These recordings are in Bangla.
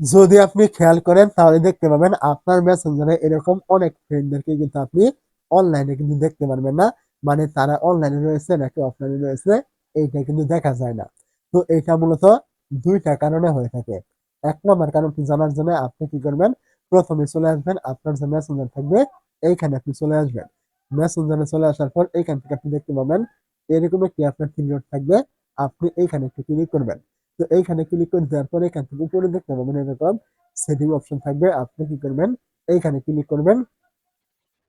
যদি আপনি খেয়াল করেন, তাহলে দেখতে পাবেন আপনার মেসেঞ্জারে এরকম অনেক ফ্রেন্ডদেরকে কিন্তু আপনি অনলাইনে কিন্তু দেখতে পারবেন না। মানে তারা অনলাইনে রয়েছে, নাকি অফলাইনে রয়েছে, এইটা কিন্তু দেখা যায় না। তো এটা মূলত দুইটা কারণে হয়ে থাকে। এক নম্বর কারণটি জানার জন্য আপনি কি করবেন? প্রথমে চলে আসবেন, আপনার যে মেসেঞ্জার থাকবে, এইখানে আপনি চলে আসবেন। মেসেঞ্জারে চলে আসার পর এইখান থেকে আপনি দেখতে পাবেন, এরকম একটি আপনার থাকবে। আপনি এইখানে একটু ক্লিক করবেন। তো এইখানে ক্লিক করে দেওয়ার পর এখান থেকে উপরে দেখতে পাবেন এরকম সেটিং অপশন থাকবে। আপনি কি করবেন? এইখানে ক্লিক করবেন।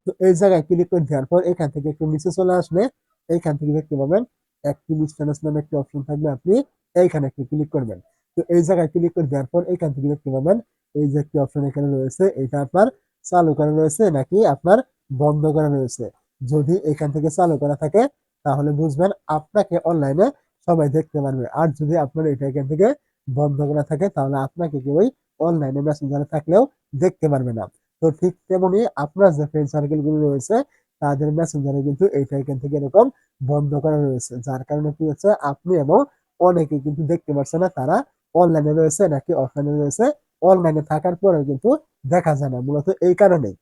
তো এই জায়গায় ক্লিক করে দেওয়ার পর এখান থেকে একটু নিচে চলে আসবে। এইখান থেকে দেখতে পাবেন অ্যাক্টিভ নামে একটি অপশন থাকবে আপনি। এইখানে একটু ক্লিক করবেন। তো এই জায়গায় ক্লিক করে দেওয়ার পর এখান থেকে দেখতে পাবেন এই যে একটি অপশন এখানে রয়েছে এটা আপনার চালু করা রয়েছে নাকি আপনার বন্ধ করা রয়েছে। যদি এখান থেকে চালু করা থাকে তাহলে বুঝবেন আপনাকে অনলাইনে সবাই দেখতে পারবে। আর যদি আপনার এটা এখান থেকে বন্ধ করা থাকে, তাহলে আপনাকে কেউই অনলাইনে মেসেঞ্জারে থাকলেও দেখতে পারবে না। তো ঠিক তেমনি আপনার যে ফ্রেন্ড সার্কেলগুলো রয়েছে, তাদের মেসেঞ্জারে কিন্তু এইটা এখান থেকে এরকম বন্ধ করা রয়েছে। যার কারণে কি হচ্ছে, আপনি এবং অনেকে কিন্তু দেখতে পারছে না, তারা অনলাইনে রয়েছে নাকি অফলাইনে রয়েছে। অনলাইনে থাকার পরেও কিন্তু দেখা যায় না, মূলত এই কারণেই।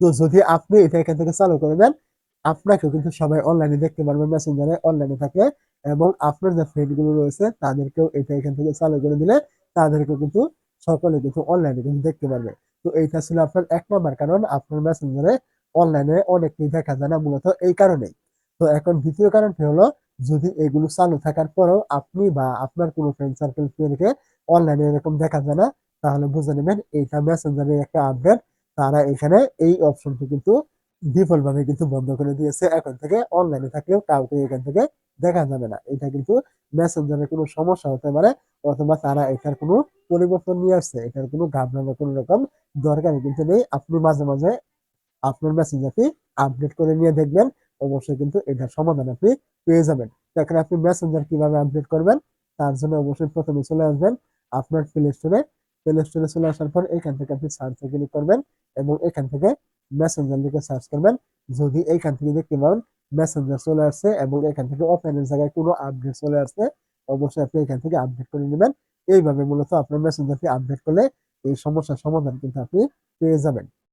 তো যদি আপনি এটা এখান থেকে চালু করে দেন, আপনাকেও কিন্তু সবাই অনলাইনে দেখতে পারবে মেসেঞ্জারে অনলাইনে থাকলে এবং আপনার যে ফ্রেন্ডগুলো রয়েছে, তাদেরকেও এটা এখান থেকে চালু করে দিলে তাদেরকেও কিন্তু সকলে কিন্তু অনলাইনে কিন্তু দেখতে পারবে। তো এইটা ছিল আপনার এক নম্বর কারণ, আপনার মেসেঞ্জারে অনলাইনে অনেককেই দেখা যায় না, মূলত এই কারণেই। তো এখন দ্বিতীয় কারণটি হলো, যদি এগুলো চালু থাকার পরেও আপনি বা আপনার কোনো ফ্রেন্ড সার্কেল ফ্রেন্ডকে অনলাইনে এরকম দেখা যায় না, তাহলে বুঝে নেবেন এইটা মেসেঞ্জারের একটা আপডেট তারা এখানে এই অপশনটি কিন্তু ডিফল্ট ভাবে কিন্তু বন্ধ করে দিয়েছে। এখন থেকে অনলাইনে থাকলেও কাউকে এখান থেকে দেখা যাবে না। এটা কিন্তু মেসেঞ্জারের কোনো সমস্যা হতে পারে অথবা তারা এটার কোনো পরিবর্তন নিয়ে আসছে, এটার কোনো ঘাবড়ানোর কোনো রকম দরকারই কিন্তু নেই। আপনি মাঝে মাঝে আপনার মেসেঞ্জারটি আপডেট করে নিয়ে দেখবেন, অবশ্যই কিন্তু এটার সমাধান আপনি পেয়ে যাবেন। এখন আপনি মেসেঞ্জার কীভাবে আপডেট করবেন, তার জন্য অবশ্যই প্রথমে চলে আসবেন আপনার প্লে স্টোরে প্লে স্টোরে চলে আসার পর এখান থেকে আপনি সার্চে ক্লিক করবেন এবং এখান থেকে মেসেঞ্জার লিখে সার্চ করবেন। যদি এইখান থেকে দেখতে পাবেন মেসেঞ্জার চলে আসছে এবং এখান থেকে ওপেনের জায়গায় কোনো আপডেট চলে আসছে অবশ্যই আপনি এখান থেকে আপডেট করে নেবেন। এইভাবে মূলত আপনার মেসেঞ্জারকে আপডেট করলে এই সমস্যার সমাধান কিন্তু আপনি পেয়ে যাবেন।